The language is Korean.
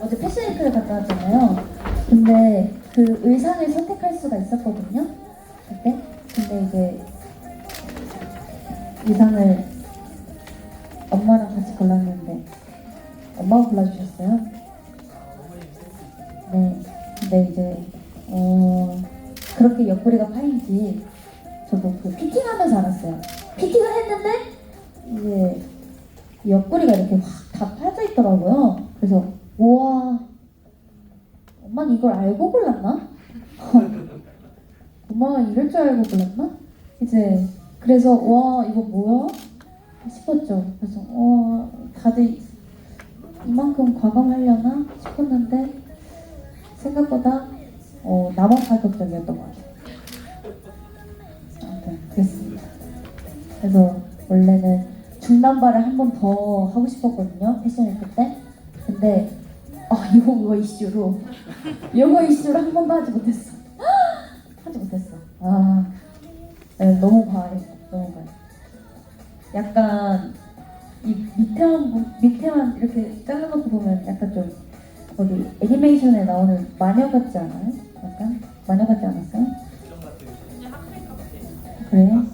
어제 패션위크를 갔다 왔잖아요. 근데 그 의상을 선택할 수가 있었거든요. 그때. 근데 이제 의상을 엄마랑 같이 골랐는데 엄마가 골라주셨어요. 네. 근데 이제 어 그렇게 옆구리가 파인지 저도 그 피팅하면서 알았어요. 피팅을 했는데 이제 옆구리가 이렇게 확 다 파져 있더라고요. 그래서 우와 엄마는 이걸 알고 골랐나? 엄마가 이럴 줄 알고 골랐나? 이제 그래서 와 이거 뭐야? 싶었죠. 그래서 와 다들 이만큼 과감하려나 싶었는데 생각보다 어, 나만 파격적이었던 것 같아요. 아무튼 그랬습니다. 그래서 원래는 중단발을 한 번 더 하고 싶었거든요 패션위크 때. 근데 아 이거 이슈로 이거 이슈로 한 번도 하지 못했어. 하지 못했어. 아 네, 너무 과했어. 너무 과해. 약간 이 밑에만 보- 밑에만 이렇게 잘라놓고 보면 약간 좀 거기 애니메이션에 나오는 마녀 같지 않아요? 약간 마녀 같지 않았어요? 그래요?